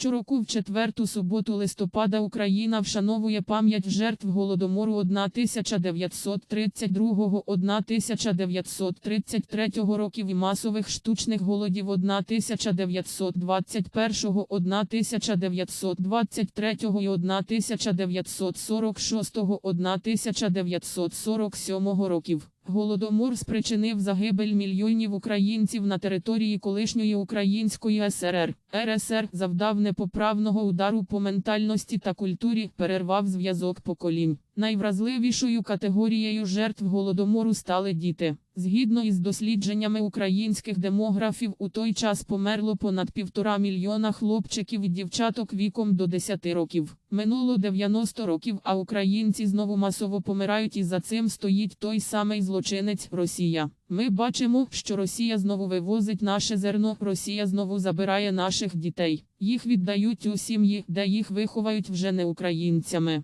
Щороку в четверту суботу листопада Україна вшановує пам'ять жертв Голодомору 1932-1933 років і масових штучних голодів 1921-1923 і 1946-1947 років. Голодомор спричинив загибель мільйонів українців на території колишньої Української СРР. РСР завдав непоправного удару по ментальності та культурі, перервав зв'язок поколінь. Найвразливішою категорією жертв голодомору стали діти. Згідно із дослідженнями українських демографів, у той час померло понад півтора мільйона хлопчиків і дівчаток віком до 10 років. Минуло 90 років, а українці знову масово помирають, і за цим стоїть той самий злочинець Росія. Ми бачимо, що Росія знову вивозить наше зерно, Росія знову забирає наших дітей. Їх віддають у сім'ї, де їх виховають вже не українцями.